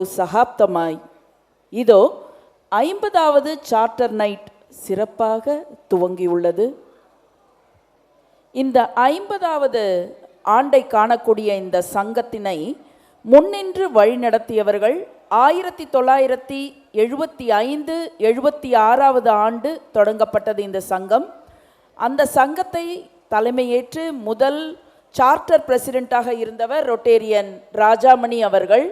சகாப்தமாய் இதோ ஐம்பதாவது charter night சிறப்பாக துவங்கியுள்ளது. இந்த ஐம்பதாவது ஆண்டை காணக்கூடிய இந்த சங்கத்தினை முன்னின்று வழிநடத்தியவர்கள் ஆயிரத்தி தொள்ளாயிரத்தி எழுபத்தி ஐந்து எழுபத்தி ஆறாவது ஆண்டு தொடங்கப்பட்டது இந்த சங்கம். அந்த சங்கத்தை தலைமையேற்று முதல் சார்ட்டர் பிரசிடெண்ட்டாக இருந்தவர் ரொட்டேரியன் ராஜாமணி அவர்கள்.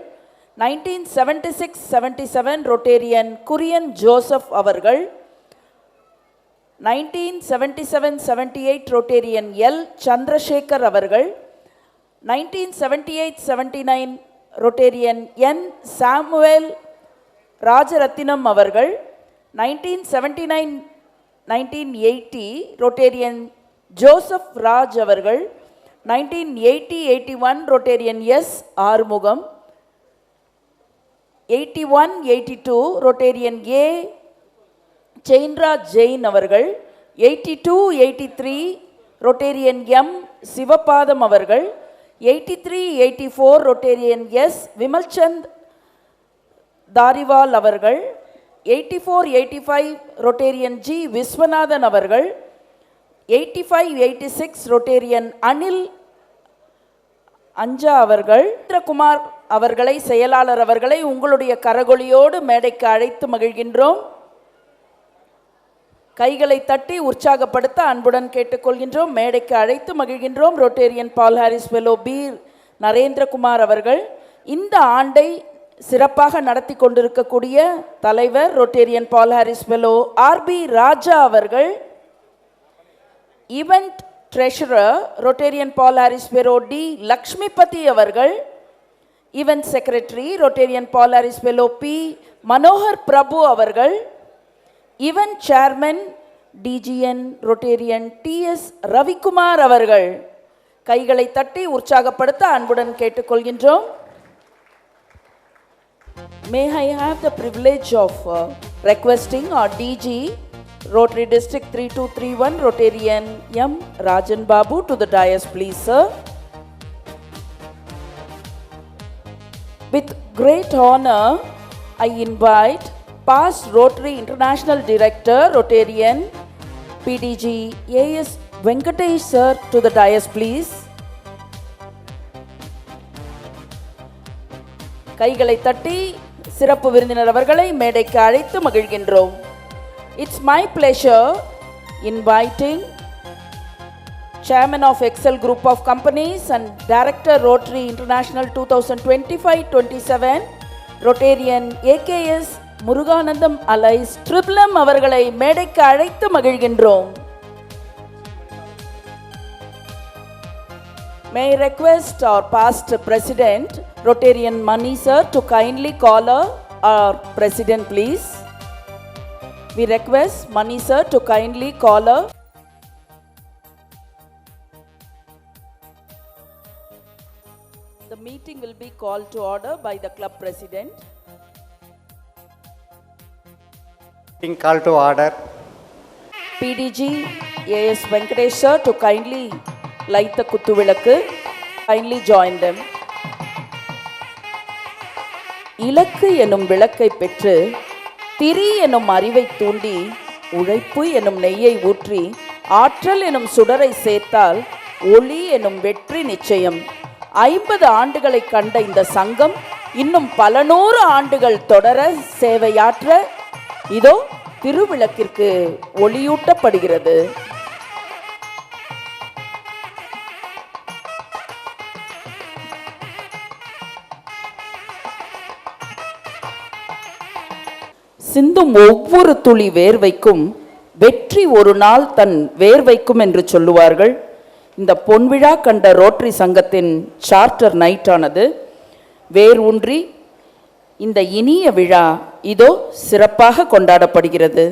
Nineteen seventy six seventy seven Rotarian Kurian Joseph அவர்கள் nineteen seventy seven seventy eight Rotarian L. Chandrasekar அவர்கள் nineteen seventy eight seventy nine Rotarian N. Samuel Rajarathinam அவர்கள் nineteen seventy nine nineteen eighty Rotarian Joseph Raj அவர்கள் nineteen eighty eighty one Rotarian S. Arumugam eighty one eighty two Rotarian A Sainraj Jain அவர்கள் eighty two eighty three Rotarian M Sivapatham அவர்கள் eighty three eighty four Rotarian S Vimalchand Dhariwal அவர்கள் eighty four eighty five Rotarian G Viswanathan அவர்கள் eighty five eighty six Rotarian Anil Anja அவர்கள் குமார் அவர்களை செயலாளர் அவர்களை உங்களுடைய கரகொலியோடு மேடைக்கு அழைத்து மகிழ்கின்றோம். கைகளை தட்டி உற்சாகப்படுத்த அன்புடன் கேட்டுக்கொள்கின்றோம். மேடைக்கு அழைத்து மகிழ்கின்றோம். Rotarian Paul Harris fellow Peer Narendrakumar அவர்கள். இந்த ஆண்டை சிறப்பாக நடத்தி கொண்டிருக்கக்கூடிய தலைவர் Rotarian Paul Harris fellow RP Raja அவர்கள். Event treasurer Rotarian Paul Harris fellow T Lakshmipathi அவர்கள் event secretary Rotarian Paul Harris fellow P Manohar Prabhu அவர்கள் event chairman DGN Rotarian DS Ravikumar அவர்கள். கைகளை தட்டி உற்சாகப்படுத்த அன்புடன் கேட்டுக்கொள்கின்றோம். May I have the privilege of requesting our DG Rotary district three two three one Rotarian M Rajan Babu to the dais please sir With great honor, I invite past Rotary International Director, Rotarian, PDG AS Venkatesh sir to the dais please. கைகளை தட்டி சிறப்பு விருந்தினர் அவர்களை மேடைக்கு அழைத்து மகிழ்கின்றோம் it's my pleasure inviting Chairman of Excel Group of Companies and Director Rotary International 2025-27 Rotarian AKS Muruganandam alias ட்ரிப்ளம் அவர்களை மேடைக்கு அழைத்து மகிழ்கின்றோம் May I request our past president, Rotarian Mani sir, to kindly call her, our president please. We request Mani sir to kindly call her. The meeting will be called to order by the club president. Being called to order. PDG AS Venkatesh sir to kindly light the குத்துவிளக்கு. Kindly join them. இலக்கு எனும் விளக்கை பெற்று திரி எனும் அறிவை தூண்டி உழைப்பு எனும் நெய்யை ஊற்றி ஆற்றல் எனும் சுடரை சேர்த்தால் ஒளி எனும் வெற்றி நிச்சயம். ஐம்பது ஆண்டுகளை கண்ட இந்த சங்கம் இன்னும் பல நூறு ஆண்டுகள் தொடர சேவையாற்ற இதோ திருவிளக்கிற்கு ஒளியூட்டப்படுகிறது. சிந்தும் ஒவ்வொரு துளி வேர்வைக்கும் வெற்றி ஒரு நாள் தன் வேர்வைக்கும் என்று சொல்லுவார்கள். இந்த பொன்விழா கண்ட ரோட்டரி சங்கத்தின் சார்ட்டர் நைட்டானது. வேர் ஊன்றி இந்த இனிய விழா இதோ சிறப்பாக கொண்டாடப்படுகிறது.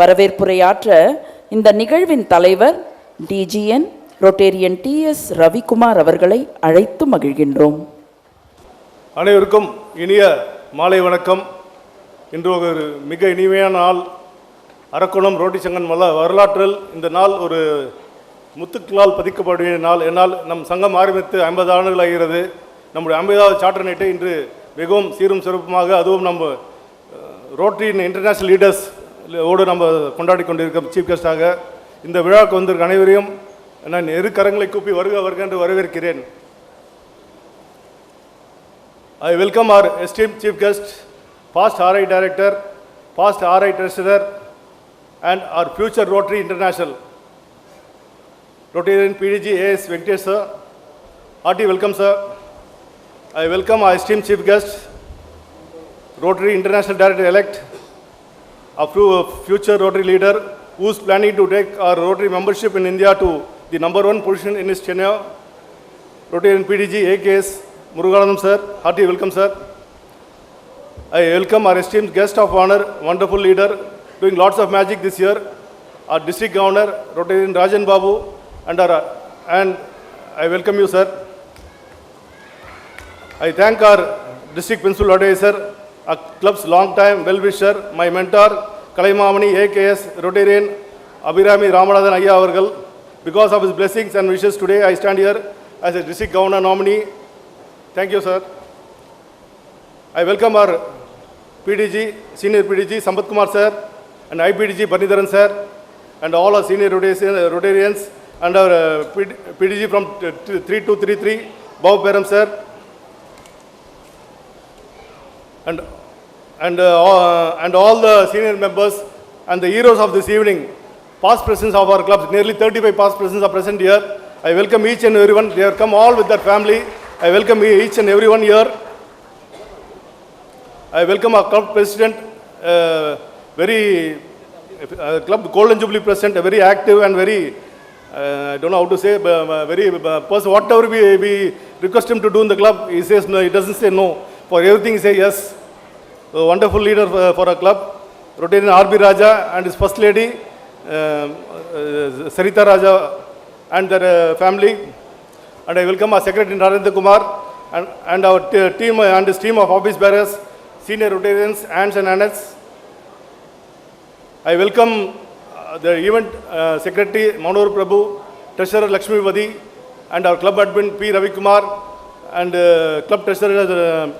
வரவேற்புரையாற்ற இந்த நிகழ்வின் தலைவர் டிஜிஎன் ரொட்டேரியன் டிஎஸ் ரவிக்குமார் அவர்களை அழைத்து மகிழ்கின்றோம். அனைவருக்கும் இனிய மாலை வணக்கம். இன்று ஒரு மிக இனிமையான நாள். அரக்கோணம் ரோட்டி சங்கன் வல்ல வரலாற்றில் இந்த நாள் ஒரு முத்துக்களால் பதிக்கப்பட வேண்டிய நாள். என்னால் நம் சங்கம் ஆரம்பித்து ஐம்பது ஆண்டுகள் ஆகிறது. நம்முடைய ஐம்பதாவது சார்ட்டர் நைட்டை இன்று மிகவும் சீரும் சிறப்புமாக அதுவும் நம்ம ரோட்டரியின் இன்டர்நேஷ்னல் லீடர்ஸ் ஓடு நம்ம கொண்டாடி கொண்டிருக்கோம் சீஃப் கெஸ்டாக இந்த விழாவுக்கு வந்திருக்க அனைவரையும் நான் இரு கரங்களை கூப்பி வருக வருக என்று வரவேற்கிறேன். I welcome our esteemed chief guest past RI director, past RI treasurer, and our future Rotary International. Rotarian PDG AS Venkatesh sir. Hearty welcome sir. I welcome our esteemed chief guest, Rotary International Director elect, a fu- future Rotary leader who is planning to take our Rotary membership in India to the number one position in his tenure. Rotarian PDG AKS Muruganandam sir, hearty welcome sir. I welcome our esteemed guest of honor, wonderful leader, doing lots of magic this year, our district governor, Rotarian Rajan Babu, and our, and I welcome you sir. I thank our district principal advisor, our club's long-time well-wisher, my mentor, Kalaimamani AKS Rotarian Abhirami Ramanathan Ayya. Because of his blessings and wishes today, I stand here as a district governor nominee. Thank you, sir. I welcome our PDG, senior PDG Sambat Kumar sir, and IPDG Banidharan sir, and all our senior Rotarians and our uh, PDG from t- t- 3233, Bob Peram sir, and, and, uh, all- and all the senior members and the heroes of this evening, past presidents of our clubs, nearly 35 past presidents are present here. I welcome each and everyone. They have come all with their family. I welcome each and everyone here. I welcome our club president, uh, very, uh, club Golden Jubilee president, very active and very, uh, I don't know how to say, uh, very, uh, person, whatever we, we request him to do in the club, he says no, he doesn't say no. For everything, he says yes. A wonderful leader for, for our club, Rotarian R.B. Raja and his first lady, um, uh, Sarita Raja and their uh, family. And I welcome our secretary Narendra Kumar and, and our team and his team of office bearers, senior Rotarians, aunts and aunts. I welcome uh, the event uh, secretary Manohar Prabhu, treasurer Lakshmi Vadi, and our club admin P. Ravi Kumar, and uh, club treasurer uh,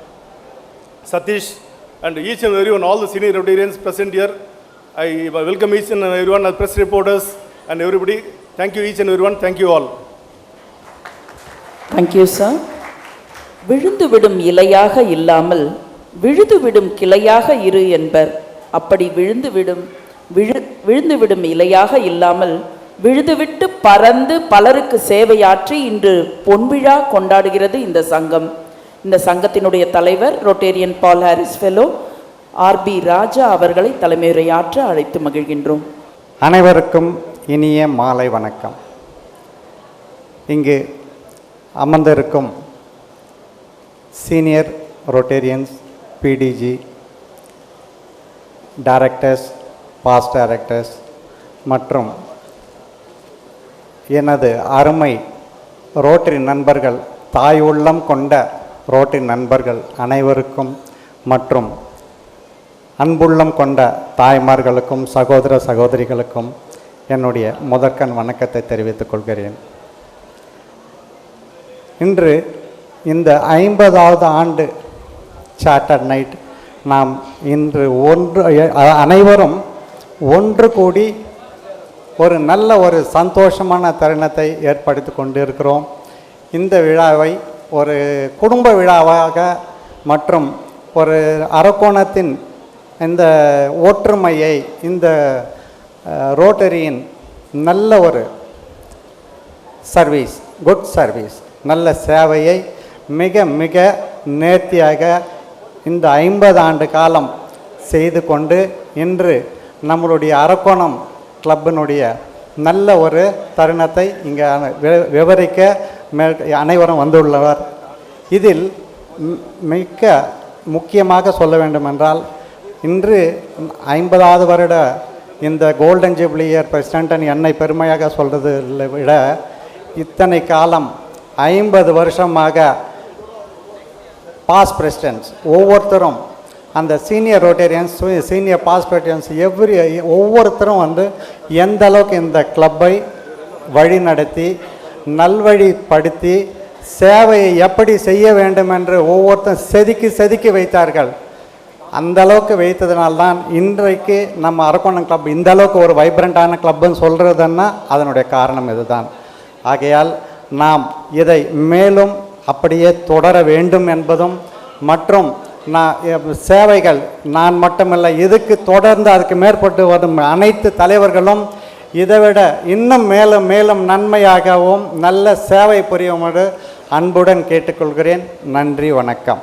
Satish, and each and everyone, all the senior Rotarians present here. I welcome each and everyone, as press reporters and everybody. Thank you each and everyone. Thank you all. Thank thank you sir விழுந்துவிடும் இலையாக இல்லாமல் விழுதுவிடும் கிளையாக இரு என்பர். அப்படி விழுந்துவிடும் விழு விழுந்துவிடும் இலையாக இல்லாமல் விழுதுவிட்டு பறந்து பலருக்கு சேவையாற்றி இன்று பொன்விழா கொண்டாடுகிறது இந்த சங்கம். இந்த சங்கத்தினுடைய தலைவர் Rotarian Paul Harris fellow RP Raja அவர்களை தலைமையுரையாற்ற அழைத்து மகிழ்கின்றோம். அனைவருக்கும் இனிய மாலை வணக்கம். இங்கு அமர்ந்திருக்கும் senior Rotarians PDG directors past directors மற்றும் எனது அருமை ரோட்டரி நண்பர்கள் தாய் உள்ளம் கொண்ட ரோட்டரி நண்பர்கள் அனைவருக்கும் மற்றும் அன்புள்ளம் கொண்ட தாய்மார்களுக்கும் சகோதர சகோதரிகளுக்கும் என்னுடைய முதற்கண் வணக்கத்தை தெரிவித்துக் கொள்கிறேன். இன்று இந்த ஐம்பதாவது ஆண்டு சார்ட்டர் நைட் நாம் இன்று ஒன்று அனைவரும் ஒன்று கூடி ஒரு நல்ல ஒரு சந்தோஷமான தருணத்தை ஏற்படுத்தி கொண்டிருக்கிறோம். இந்த விழாவை ஒரு குடும்ப விழாவாக மற்றும் ஒரு அரக்கோணத்தின் இந்த ஒற்றுமையை இந்த ரோட்டரியின் நல்ல ஒரு சர்வீஸ் குட் சர்வீஸ் நல்ல சேவையை மிக மிக நேர்த்தியாக இந்த ஐம்பது ஆண்டு காலம் செய்து கொண்டு இன்று நம்மளுடைய அரக்கோணம் கிளப்பினுடைய நல்ல ஒரு தருணத்தை இங்கே விவரிக்க அனைவரும் வந்துள்ளவர். இதில் மி- மிக்க முக்கியமாக சொல்ல வேண்டுமென்றால் இன்று ஐம்பதாவது வருட இந்த கோல்டன் ஜூப்ளி இயர் என்னை பெருமையாக சொல்கிறது விட இத்தனை காலம் ஐம்பது வருஷமாக பாஸ் பிரசிடென்ட்ஸ் ஒவ்வொருத்தரும் அந்த senior Rotarians senior past presidents every ஒவ்வொருத்தரும் வந்து எந்த அளவுக்கு இந்த கிளப்பை வழி நடத்தி நல்வழிப்படுத்தி சேவையை எப்படி செய்ய வேண்டும் என்று ஒவ்வொருத்தரும் செதுக்கி செதுக்கி வைத்தார்கள். அந்த அளவுக்கு வைத்ததினால்தான் இன்றைக்கு நம்ம அரக்கோணம் கிளப் இந்த அளவுக்கு ஒரு வைப்ரண்ட்டான கிளப்புன்னு சொல்கிறதுன்னா அதனுடைய காரணம் இதுதான். ஆகையால் நாம் இதை மேலும் அப்படியே தொடர வேண்டும் என்பதும் மற்றும் நான் சேவைகள் நான் மட்டுமில்லை இதுக்கு தொடர்ந்து அதுக்கு மேற்பட்டு வரும் அனைத்து தலைவர்களும் இதைவிட இன்னும் மேலும் மேலும் நன்மையாகவும் நல்ல சேவை புரியுமாறு அன்புடன் கேட்டுக்கொள்கிறேன். நன்றி வணக்கம்.